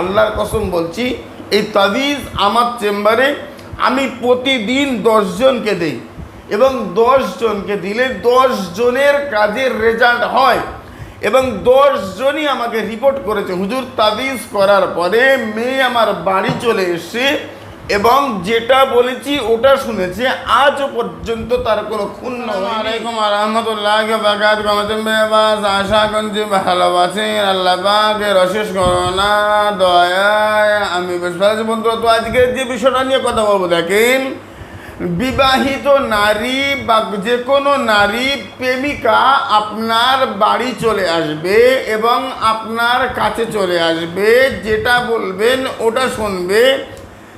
আল্লাহর কসম বলছি, এই তাদিজ আমার চেম্বারে আমি প্রতিদিন দশজনকে দেই এবং দশজনকে দিলে জনের কাজের রেজাল্ট হয় এবং দশজনই আমাকে রিপোর্ট করেছে। হুজুর, তাবিজ করার পরে মেয়ে আমার বাড়ি চলে এসে এবং যেটা বলেছি ওটা শুনেছে। আজও পর্যন্ত তার কোনো খুন আলাইকুম রহমতুল্লাহ বাকাত গমতম বেবাস আশা করছি ভালো আছেন আল্লাহ পাকের অশেষ করোনা দয়ায় আমি বেশ ভালো আছি। বন্ধুরা তো আজকে যে বিষয়টা নিয়ে কথা বলব দেখেন বিবাহিত নারী বা যে কোনো নারী প্রেমিকা আপনার বাড়ি চলে আসবে এবং আপনার কাছে চলে আসবে যেটা বলবেন ওটা শুনবে।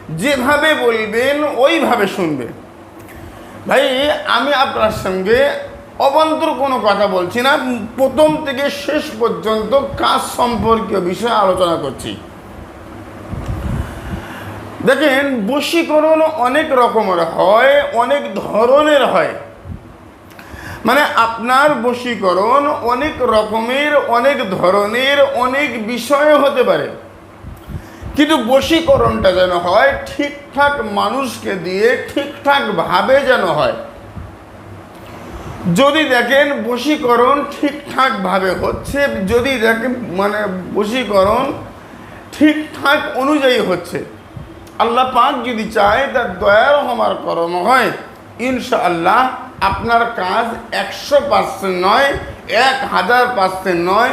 যেভাবে বলবেন, ওইভাবে শুনবে ভাই, আমি আপনার সঙ্গে অবান্তর কোনো কথা বলছি না, প্রথম থেকে শেষ পর্যন্ত কাজ সম্পর্কীয় বিষয়ে আলোচনা করছি। দেখেন, বশীকরণ অনেক রকমের হয়, অনেক ধরনের হয়। মানে আপনার বশীকরণ অনেক রকমের, অনেক ধরনের, অনেক বিষয়ে হতে পারে। কিন্তু বশীকরণটা যেন হয়, ঠিকঠাক মানুষকে দিয়ে ঠিকঠাকভাবে যেন হয়। যদি দেখেন বশীকরণ ঠিকঠাকভাবে হচ্ছে, যদি দেখেন মানে বশীকরণ ঠিকঠাক অনুযায়ী হচ্ছে, আল্লাহ পাক যদি চায় তার দয়ার হমার করম হয়, ইনশাআল্লাহ আপনার কাজ একশো পার্সেন্ট নয়, এক হাজার পার্সেন্ট নয়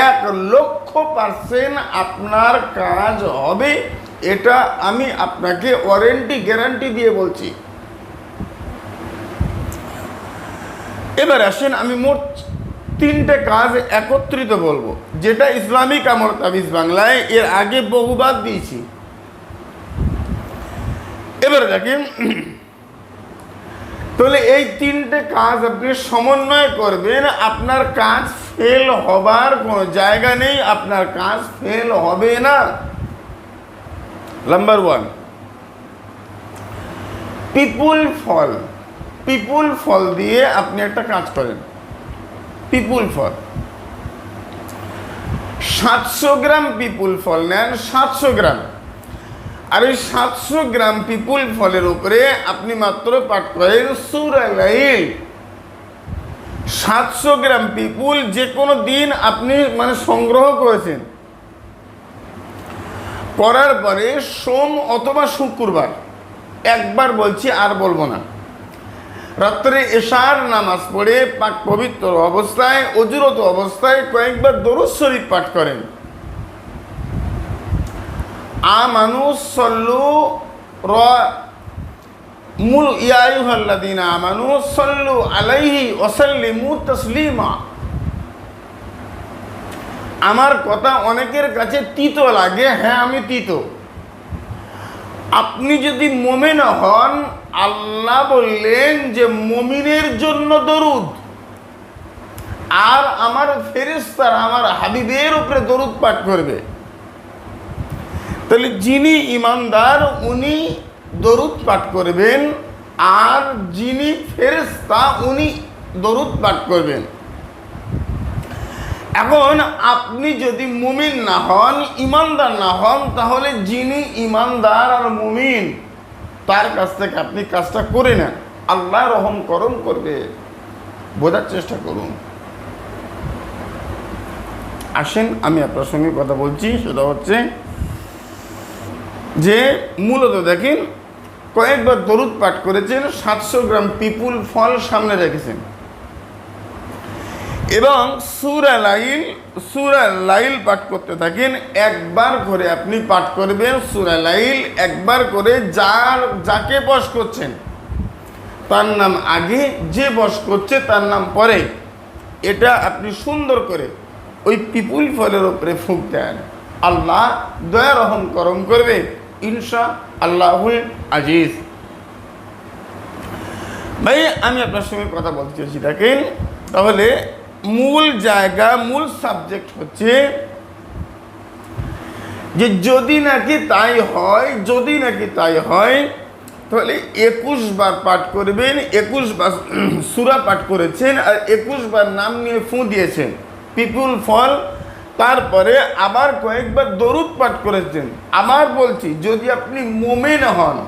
এক লক্ষ পার্সেন্ট আপনার কাজ হবে, এটা আমি আপনাকে ওয়ারেন্টি গ্যারান্টি দিয়ে বলছি। এবার আসেন, আমি মোট তিনটে কাজ একত্রিত বলব, যেটা ইসলামিক আমল তাবিজ বাংলায়, এর আগে বহুবার দিয়েছি। এবার দেখেন তাহলে এই তিনটে কাজ আপনি সমন্বয় করবেন, আপনার কাজ ফেল হবার কোনো জায়গা নেই, আপনার কাজ ফেল হবে না। নাম্বার ওয়ান পিপুল ফল পিপুল ফল দিয়ে আপনি একটা কাজ করেন। পিপুল ফল সাতশো গ্রাম পিপুল ফল নেন, সাতশো গ্রাম। আর ওই সাতশো গ্রাম পিপুল ফলের উপরে আপনি মাত্র পাঠ করেন সুরালাইল সাতশো গ্রাম পিপুল যে কোনো দিন আপনি মানে সংগ্রহ করেছেন। করার পরে সোম অথবা শুক্রবার, একবার বলছি আর বলব না। রাত্রে এশার নামাজ পড়ে পাক পবিত্র অবস্থায়, অজুরত অবস্থায় কয়েকবার দরুদ শরীফ পাঠ করেন। আমানু সল্লু র মূল ইয়ায়ুহাল্লাদিনা আমানু সল্লু আলাইহি ওসাল্লিমু তসলিমা। আমার কথা অনেকের কাছে তিতো লাগে হ্যাঁ আমি তিতো। আপনি যদি মোমেন হন, আল্লাহ বললেন যে মমিনের জন্য দরুদ। আর আমার ফেরেস্তার আমার হাবিবের উপরে দরুদ পাঠ করবে। তাহলে যিনি ইমানদার, উনি দরুদ পাঠ করবেন। আর যিনি ফেরেস্তা উনি দরুদ পাঠ করবেন। এখন আপনি যদি মুমিন না হন, ইমানদার না হন, তাহলে যিনি ইমানদার আর মুমিন, তার কাছ থেকে আপনি কাজটা করে নেন। আল্লাহ রহম করম করবে। বোঝার চেষ্টা করুন। আসেন, আমি আপনার সঙ্গে কথা বলছি। সেটা হচ্ছে যে মূলত দেখেন কয়েকবার দরুদ পাঠ করেছেন, সাতশো গ্রাম পিপুল ফল সামনে রেখেছেন। এবং সুরা লাইল সুরা লাইল পাঠ করতে থাকেন, একবার করে আপনি পাঠ করবেন সুরা লাইল, একবার করে যার, যাকে বস করছেন। তার নাম আগে, যে বস করছে তার নাম পরে। এটা আপনি সুন্দর করে ওই পিপুল ফলের ওপরে ফুঁক দেন। আল্লাহ দয়া রহম করম করবে। ইনশা আল্লাহুল আজিজ। ভাই, আমি আপনার সঙ্গে কথা বলতে চাইছি, দেখেন, তাহলে মূল জায়গা, মূল সাবজেক্ট হচ্ছে যে যদি নাকি তাই হয়, যদি নাকি তাই হয়, তাহলে একুশ বার পাঠ করবেন, একুশ বার সুরা পাঠ করেছেন আর একুশ বার নাম নিয়ে ফুঁ দিয়েছেন। পিপুল ফল তারপরে আবার কয়েকবার দরুদ পাঠ করেছেন। আবার বলছি, যদি আপনি মোমেন হন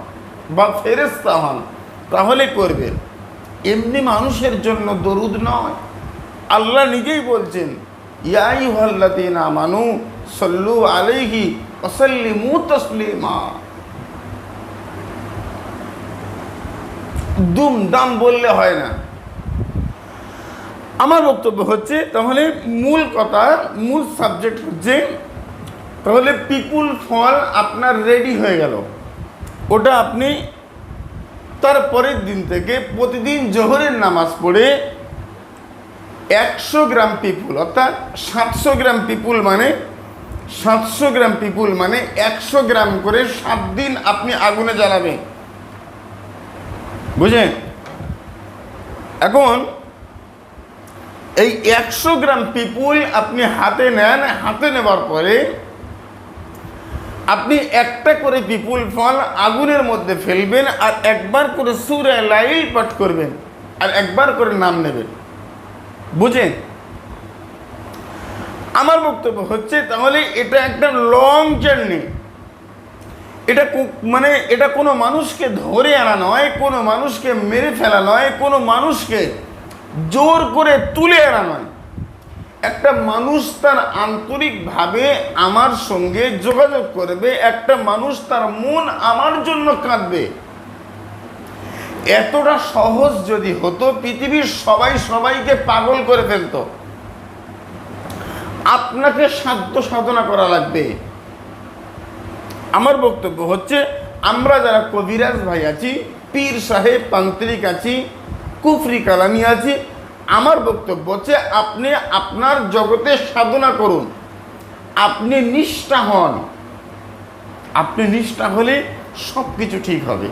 বা ফেরেস্তা হন, তাহলে করবেন। এমনি মানুষের জন্য দরুদ নয়। আল্লাহ নিজেই বলছেন ইয়াই হল্লাতিনা মানু সল্লু আলাইহি অসল্লিমু তসলিমা। দুম দাম বললে হয় না। আমার বক্তব্য হচ্ছে, তাহলে মূল কথা, মূল সাবজেক্ট হচ্ছে, তাহলে পিপুল ফল আপনার রেডি হয়ে গেল। ওটা আপনি তার পরের দিন থেকে প্রতিদিন জোহরের নামাজ পড়ে একশো গ্রাম পিপুল অর্থাৎ সাতশো গ্রাম পিপুল মানে সাতশো গ্রাম পিপুল মানে একশো গ্রাম করে সাত দিন আপনি আগুনে জ্বালাবেন। বুঝলেন? এখন এই একশো গ্রাম পিপুল আপনি হাতে নেন, হাতে নেবার পরে আপনি একটা করে পিপুল ফল আগুনের মধ্যে ফেলবেন আর একবার করে সুরে লাইল পাঠ করবেন আর একবার করে নাম নেবেন। বুঝেন? আমার বক্তব্য হচ্ছে তাহলে এটা একটা লং জার্নি এটা মানে এটা কোনো মানুষকে ধরে আনা নয়, কোনো মানুষকে মেরে ফেলা নয়, কোনো মানুষকে জোর করে তুলে আনা নয়। একটা মানুষ তার আন্তরিকভাবে আমার সঙ্গে যোগাযোগ করবে, একটা মানুষ তার মন আমার জন্য কাঁদবে। এতটা সহজ যদি হতো, পৃথিবীর সবাই সবাইকে পাগল করে ফেলতো। আপনাকে সাধ্য সাধনা করা লাগবে। আমার বক্তব্য হচ্ছে, আমরা যারা কবিরাজ ভাই আছি, পীর সাহেব তান্ত্রিক আছি কুফরি কালামি আছি। আমার বক্তব্য হচ্ছে, আপনি আপনার জগতে সাধনা করুন। আপনি নিষ্ঠা হন। আপনি নিষ্ঠা হলে সব কিছু ঠিক হবে।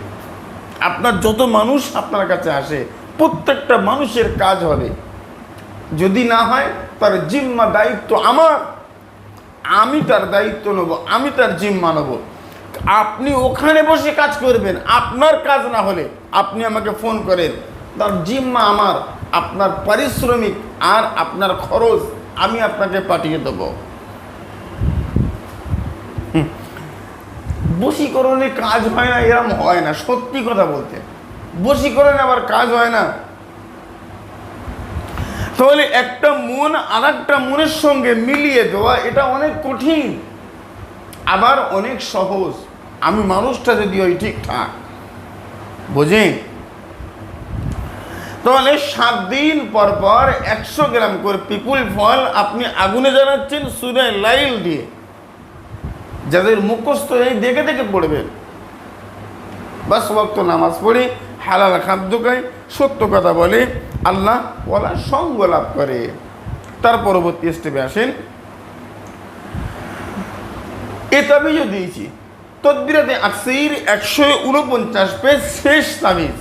আপনার যত মানুষ আপনার কাছে আসে, প্রত্যেকটা মানুষের কাজ হবে। যদি না হয়, তার জিম্মা দায়িত্ব আমার। আমি তার দায়িত্ব নেব, আমি তার জিম্মা নেব। আপনি ওখানে বসে কাজ করবেন, আপনার কাজ না হলে আপনি আমাকে ফোন করেন। তার জিম্মা আমার, আপনার পারিশ্রমিক আর আপনার খরচ আমি আপনাকে পাঠিয়ে দেবো। হুম। বশীকরণে কাজ হয় না, এরম হয় না, সত্যি কথা বলতে। বশীকরণে আবার কাজ হয় না। তাহলে একটা মন আর একটা মনের সঙ্গে মিলিয়ে দেওয়া, এটা অনেক কঠিন, আবার অনেক সহজ। আমি মানুষটা যদি ওই ঠিকঠাক বোঝেন? তাহলে সাত দিন পর পর একশো গ্রাম করে পিপুল ফল আপনি আগুনে জানাচ্ছেন সুরে লাইল দিয়ে। যাদের মুখস্থ এই দেখে দেখে পড়বেন। বাস ওয়াক্ত নামাজ পড়ি, হালাল খাদ্য খায় সত্য কথা বলে, আল্লাহ ওলা সঙ্গ লাভ করে। তার পরবর্তী স্টেপে আসেন। এ তাবিজও দিয়েছি। তদ্বিরাতে আকসির একশো উনপঞ্চাশ পেজ শেষ তাবিজ।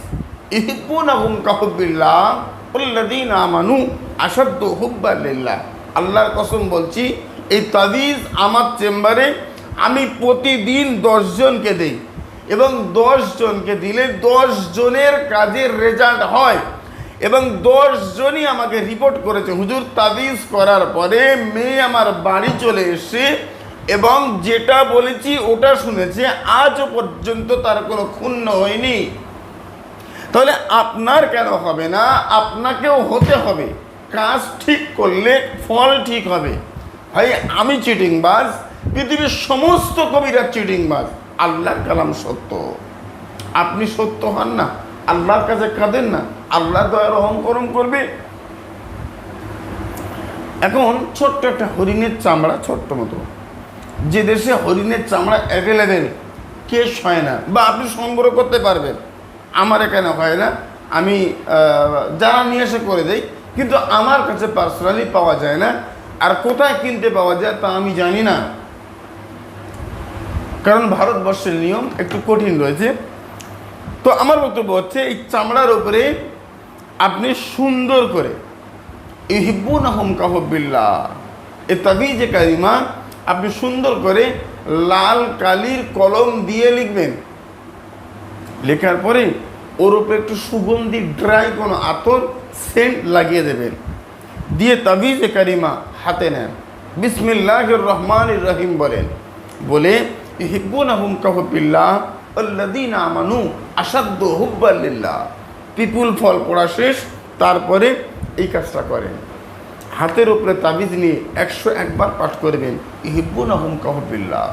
ইহিপুন আহুম কাহুবিল্লাহ উল্লাদিন আমানু আসাদ্দ হুব্বাল্লিল্লাহ আল্লাহর কসম বলছি, এই তাবিজ আমার চেম্বারে আমি প্রতিদিন দশজনকে দেই এবং জনকে দিলে জনের কাজের রেজাল্ট হয় এবং জনই আমাকে রিপোর্ট করেছে। হুজুর তাবিজ করার পরে মেয়ে আমার বাড়ি চলে এসে এবং যেটা বলেছি ওটা শুনেছে। আজও পর্যন্ত তার কোনো ক্ষুণ্ণ হয়নি। তাহলে আপনার কেন হবে না? আপনাকেও হতে হবে। কাজ ঠিক করলে ফল ঠিক হবে। ভাই, আমি চিটিংবাজ, পৃথিবীর সমস্ত কবিরা চিটিংবাজ। আল্লাহর কালাম সত্য। আপনি সত্য হন না। আল্লাহর কাছে কাঁদেন না। আল্লাহ দয়ার অহংকরণ করবে। এখন ছোট্ট একটা হরিণের চামড়া ছোট্ট মতো। যে দেশে হরিণের চামড়া অ্যাভেলেবেল কেস হয় না বা আপনি সংগ্রহ করতে পারবেন। আমার এখানে হয় না। আমি যারা নিয়ে এসে করে দেই, কিন্তু আমার কাছে পার্সোনালি পাওয়া যায় না। আর কোথায় কিনতে পাওয়া যায় তা আমি জানি না। কারণ ভারতবর্ষের নিয়ম একটু কঠিন রয়েছে। তো আমার বক্তব্য হচ্ছে, এই চামড়ার উপরে আপনি সুন্দর করে ইহিবুন আহম কাহবিল্লা, এ তাবিজে কারিমা, আপনি সুন্দর করে লাল কালির কলম দিয়ে লিখবেন। লেখার পরে ওর উপরে একটু সুগন্ধি ড্রাই কোনো আতর সেন্ট লাগিয়ে দেবেন। দিয়ে তাবিজে কারিমা হাতে নেন। বিসমিল্লাহ রহমান রহিম বলেন। বলে হিব্বুন আহম কাহবিল্লাহ আল্লাদিন আমানু আসাদ্দ হুব্বাল্লিল্লাহ পিপুল ফল পড়া শেষ, তারপরে এই কাজটা করেন। হাতের উপরে তাবিজ নিয়ে একশো একবার পাঠ করবেন ইহিব্বুন আহম কাহবিল্লাহ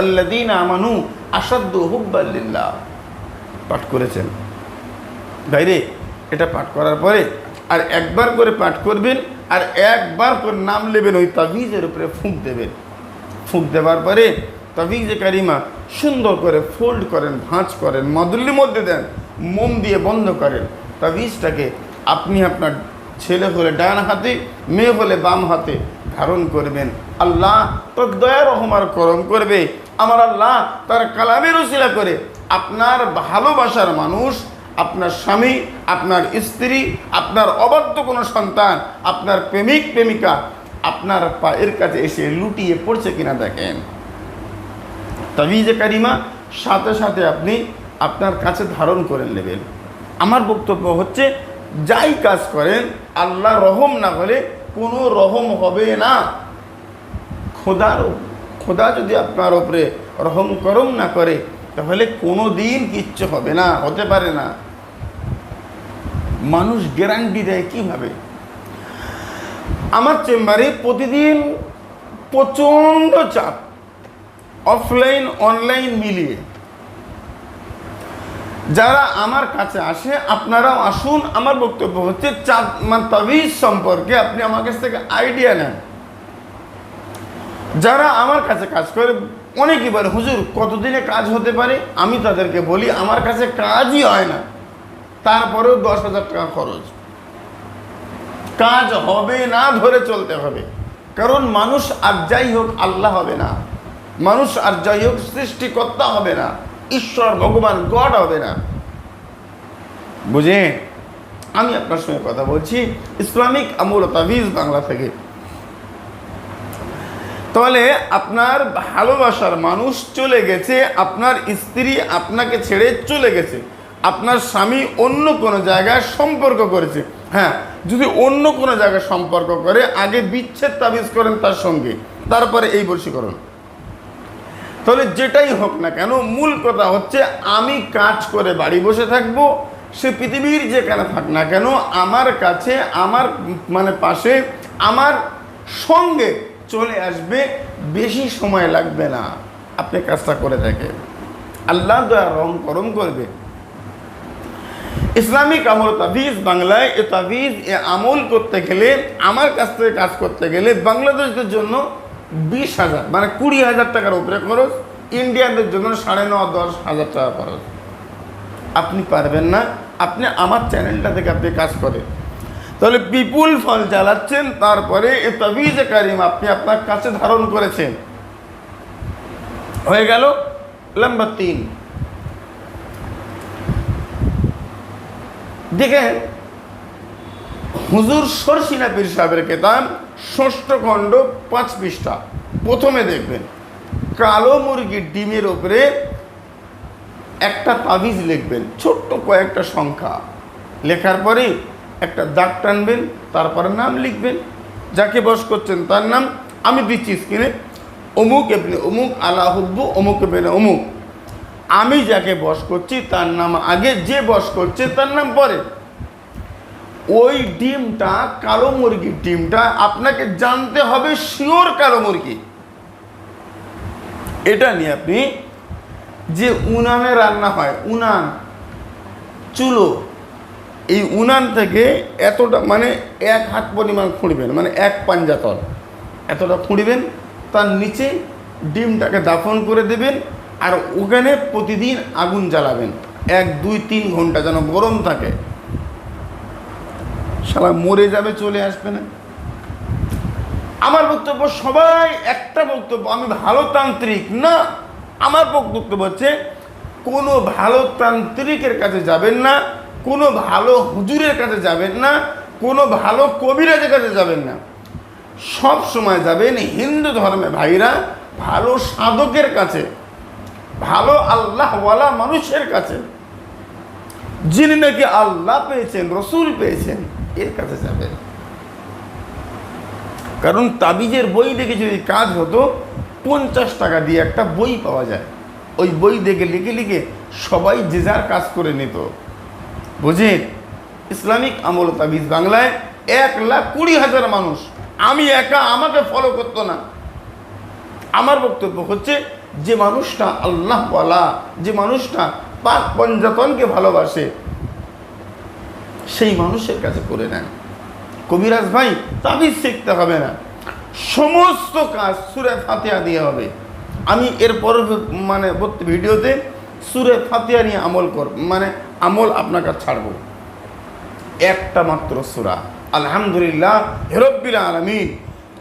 আল্লাদিন আমানু আসাদ্দ হুব্বাল্লিল্লাহ পাঠ করেছেন। বাইরে এটা পাঠ করার পরে আর একবার করে পাঠ করবেন আর একবার করে নাম নেবেন, ওই তাবিজের উপরে ফুঁক দেবেন। ফুঁক দেওয়ার পরে তাবিজে কারিমা সুন্দর করে ফোল্ড করেন, ভাঁজ করেন মদুল্লির মধ্যে দেন মোম দিয়ে বন্ধ করেন। তাবিজটাকে আপনি আপনার ছেলে হলে ডান হাতে, মেয়ে হলে বাম হাতে ধারণ করবেন। আল্লাহ তোর দয়া রহমার করম করবে। আমার আল্লাহ তার কালামের উশিলা করে, আপনার ভালোবাসার মানুষ, আপনার স্বামী, আপনার স্ত্রী, আপনার অবাধ্য কোনো সন্তান, আপনার প্রেমিক, প্রেমিকা, আপনার পায়ের কাছে এসে লুটিয়ে পড়ছে কিনা দেখেন। তাবিজে কারিমা, সাথে সাথে আপনি আপনার কাছে ধারণ করে নেবেন। আমার বক্তব্য হচ্ছে, যাই কাজ করেন, আল্লাহ রহম না হলে কোনো রহম হবে না। খোদার খোদা যদি আপনার ওপরে রহম করম না করে, তাহলে কোনো দিন কিচ্ছু হবে না, হতে পারে না। মানুষ গ্যারান্টি দেয় কীভাবে? আমার চেম্বারে প্রতিদিন প্রচণ্ড চাপ অফলাইন অনলাইন মিলিয়ে। যারা আমার কাছে আসে, আপনারাও আসুন, আমার বক্তব্য হচ্ছে চাঁদ মানে তাবিজ সম্পর্কে আপনি আমার কাছ থেকে আইডিয়া নেন। যারা আমার কাছে কাজ করে, অনেকেই বলে, হুজুর, কতদিনে কাজ হতে পারে? আমি তাদেরকে বলি, আমার কাছে কাজই হয় না। তারপরেও দশ হাজার টাকা খরচ। কাজ হবে না, ধরে চলতে হবে। কারণ মানুষ আর যাই হোক, আল্লাহ হবে না। মানুষ আর যাই হোক, সৃষ্টিকর্তা হবে না। ঈশ্বর, ভগবান, গড হবে না। বুঝে আমি আপনার সঙ্গে কথা বলছি। ইসলামিক আমল ও তাবিজ বাংলা থেকে। তাহলে আপনার ভালোবাসার মানুষ চলে গেছে, আপনার স্ত্রী আপনাকে ছেড়ে চলে গেছে, আপনার স্বামী অন্য কোনো জায়গায় সম্পর্ক করেছে। হ্যাঁ যদি অন্য কোনো জায়গায় সম্পর্ক করে, আগে বিচ্ছেদ তাবিজ করেন তার সঙ্গে, তারপরে এই বশীকরণ তাহলে যেটাই হোক না কেন, মূল কথা হচ্ছে আমি কাজ করে বাড়ি বসে থাকব, সে পৃথিবীর যেখানে থাক না কেন, আমার কাছে, আমার মানে পাশে, আমার সঙ্গে চলে আসবে, বেশি সময় লাগবে না। আপনি কাজটা করে থাকেন আল্লাহ দয়া রং করম করবে। ইসলামিক আমল তাবিজ বাংলায়, এ তাবিজ, এ আমল করতে গেলে, আমার কাছ থেকে কাজ করতে গেলে বাংলাদেশদের জন্য বিশ হাজার মানে কুড়ি হাজার টাকার উপরে খরচ, ইন্ডিয়ানদের জন্য সাড়ে ন, দশ হাজার টাকা খরচ। আপনি পারবেন না, আপনি আমার চ্যানেলটা থেকে আপনি কাজ করেন। তাহলে বিপুল ফল চালাচ্ছেন তারপরে এ তাবিজে কারিম আপনি আপনার কাছে ধারণ করেছেন। হয়ে গেল নাম্বার তিন। দেখেন, হুজুর সরসিনা পীর সাহেবের কেতাব, ষষ্ঠ খণ্ড পাঁচ পৃষ্ঠা। প্রথমে দেখবেন, কালো মুরগির ডিমের ওপরে একটা তাবিজ লিখবেন, ছোট্ট কয়েকটা সংখ্যা। লেখার পরে একটা দাগ টানবেন, তারপরে নাম লিখবেন। যাকে বস করছেন, তার নাম আমি দিচ্ছি স্ক্রিনে অমুক এপনি অমুক আলাহুব্বু অমুক এপনে অমুক। আমি যাকে বস করছি, তার নাম আগে যে বস করছে, তার নাম পরে। ওই ডিমটা, কালো মুরগির ডিমটা, আপনাকে জানতে হবে শিওর কালো মুরগি। এটা নিয়ে আপনি যে উনানে রান্না হয়, উনান, চুলো এই উনান থেকে এতটা মানে এক হাত পরিমাণ খুঁড়বেন মানে এক পাঞ্জাতল এতটা খুঁড়বেন, তার নিচে ডিমটাকে দাফন করে দেবেন, আর ওখানে প্রতিদিন আগুন জ্বালাবেন। এক, দুই, তিন ঘণ্টা যেন গরম থাকে। শালা মরে যাবে, চলে আসবে না। আমার বক্তব্য সবাই, একটা বক্তব্য, আমি ভালো তান্ত্রিক না। আমার বক্তব্য হচ্ছে, কোনো ভালো তান্ত্রিকের কাছে যাবেন না। কোনো ভালো হুজুরের কাছে যাবেন না, কোনো ভালো কবিরাজের কাছে যাবেন না। সব সময় যাবেন হিন্দু ধর্মে ভাইরা ভালো সাধকের কাছে, ভালো আল্লাহওয়ালা মানুষের কাছে। যিনি নাকি আল্লাহ পেয়েছেন, রসুল পেয়েছেন, এর কাছে যাবেন। কারণ তাবিজের বই দেখে যদি কাজ হতো, পঞ্চাশ টাকা দিয়ে একটা বই পাওয়া যায়। ওই বই দেখে লিখে লিখে সবাই যে যার কাজ করে নিত। বুঝেন ইসলামিক আমল তাবিজ বাংলায় এক লাখ কুড়ি হাজার মানুষ। আমি একা, আমাকে ফলো করতো না। আমার বক্তব্য হচ্ছে, যে মানুষটা আল্লাহ বলা, যে মানুষটা পাক পঞ্জাতনকে ভালোবাসে, সেই মানুষের কাছে করে নেন। কবিরাজ ভাই, তাবিজ শিখতে হবে না। সমস্ত কাজ সুরে ফাতিয়া দিয়ে হবে। আমি এর পরের মানে ভিডিওতে সুরে ফাতিয়া নিয়ে আমল কর মানে আমল আপনাকে ছাড়বো। একটা মাত্র সুরা। আলহামদুলিল্লাহ হেরব্বিল আলমিন।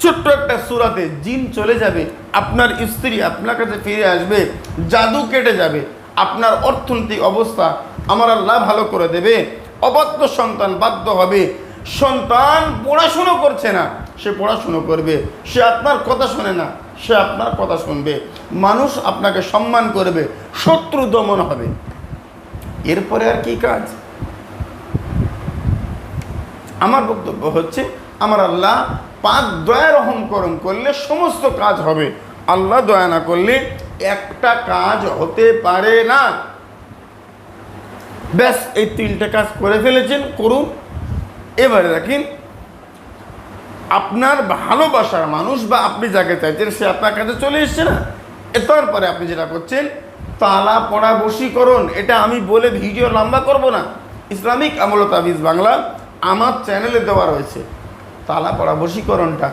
ছোট্ট একটা সুরাতে জিন চলে যাবে, আপনার স্ত্রী আপনার কাছে ফিরে আসবে, জাদু কেটে যাবে, আপনার অর্থনৈতিক অবস্থা আমার আল্লাহ ভালো করে দেবে, অবাধ্য সন্তান বাধ্য হবে, সন্তান পড়াশুনো করছে না, সে পড়াশুনো করবে, সে আপনার কথা শোনে না সে আপনার কথা শুনবে। মানুষ আপনাকে সম্মান করবে, শত্রু দমন হবে। এরপরে আর কি কাজ? আমার বক্তব্য হচ্ছে, আমার আল্লাহ পাক দয়া রহম করম করলে সমস্ত কাজ হবে। আল্লাহ দয়া না করলে একটা কাজ হতে পারে না। ব্যাস, এই তিনটে কাজ করে ফেলেছেন, করুন। এবারে দেখেন আপনার ভালোবাসার মানুষ বা আপনি যাকে চাইছেন, সে আপনার কাছে চলে এসছে না? তারপরে আপনি যেটা করছেন, তালা পড়া বশীকরণ, এটা আমি বলে ভিডিও লম্বা করব না। ইসলামিক আমল তাবিজ বাংলা আমার চ্যানেলে দেওয়া রয়েছে। তালা পড়া বশীকরণটা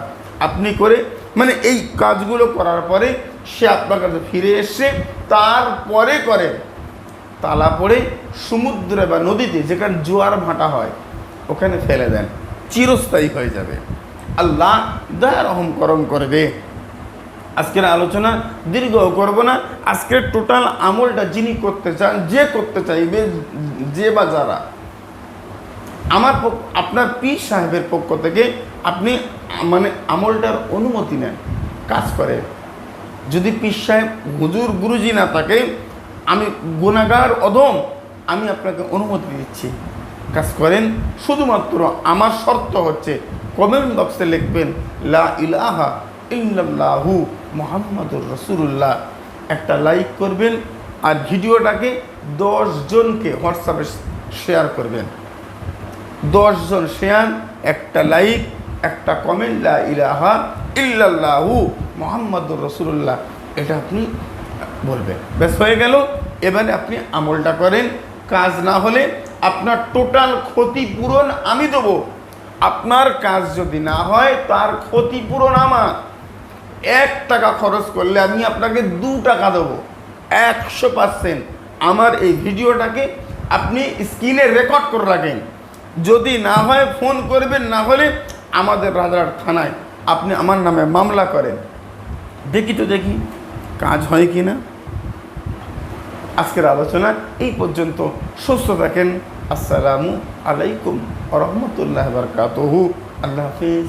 আপনি করে মানে এই কাজগুলো করার পরে সে আপনার কাছে ফিরে এসছে, তারপরে করে তালা পড়ে সমুদ্রে বা নদীতে যেখানে জোয়ার ভাটা হয়, ওখানে ফেলে দেন। চিরস্থায়ী হয়ে যাবে। আল্লাহ দয়া রহম করম করবে আজকের আলোচনা দীর্ঘ করব না। আজকের টোটাল আমলটা যিনি করতে চান, যে করতে চাইবে, যে বা যারা। আমার আপনার পীর সাহেবের পক্ষ থেকে আপনি মানে আমলটার অনুমতি নেন, কাজ করে। যদি পীর সাহেব হুজুর, গুরুজি না থাকে, আমি গুণাগার অদম আমি আপনাকে অনুমতি দিচ্ছি। কাজ করেন, শুধুমাত্র আমার শর্ত হচ্ছে কমেন্ট বক্সে লিখবেন, লা ইলাহা ইল্লাল্লাহু মোহাম্মদুর রসুল্লাহ একটা লাইক করবেন আর ভিডিওটাকে জনকে হোয়াটসঅ্যাপে শেয়ার করবেন। দশজন শেয়ার, একটা লাইক, একটা কমেন্ট, লা ইলাহা ইল্লাল্লাহু মোহাম্মদুর রসুল্লাহ এটা আপনি বলবেন। ব্যাস, হয়ে গেল। এবারে আপনি আমলটা করেন। কাজ না হলে আপনার টোটাল ক্ষতিপূরণ আমি দেবো। আপনার কাজ যদি না হয়, তার ক্ষতিপূরণ আমার। এক টাকা খরচ করলে আমি আপনাকে দু টাকা দেবো। একশো পার্সেন্ট। আমার এই ভিডিওটাকে আপনি স্ক্রিনে রেকর্ড করে রাখেন। যদি না হয়, ফোন করবেন, না হলে আমাদের রাজার থানায় আপনি আমার নামে মামলা করেন। দেখি তো দেখি, কাজ হয় কি না আজকের আলোচনা এই পর্যন্ত। সুস্থ থাকেন। আসসালামু আলাইকুম রহমতুল্লাহ বরকাতহু। আল্লাহ হাফিজ।